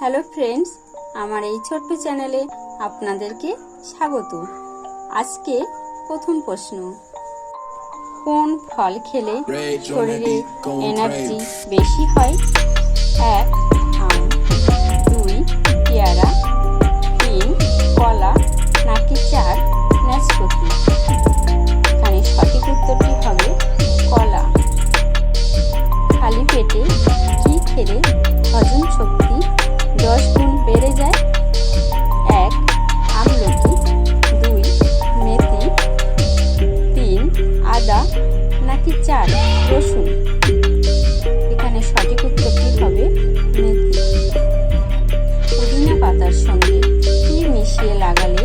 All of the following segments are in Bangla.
হ্যালো ফ্রেন্ডস আমার এই ছোট্ট চ্যানেলে আপনাদেরকে স্বাগত। আজকে প্রথম প্রশ্ন। কোন ফল খেলে শরীরে এনার্জি বেশি হয়? এক আম দুই পেয়ারা তিন কলা নাকি চার নাশপাতি? এখানে সঠিক উত্তরটি হবে কলা। খালি পেটে কি খেলে হজম শক্তি সঙ্গে ঘি মিশিয়ে লাগালে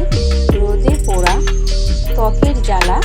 রোদে পোড়া ত্বকের জ্বালা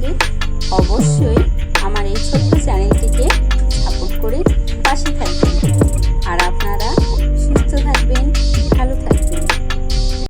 লাগে অবশ্যই আমার এই ছোট্ট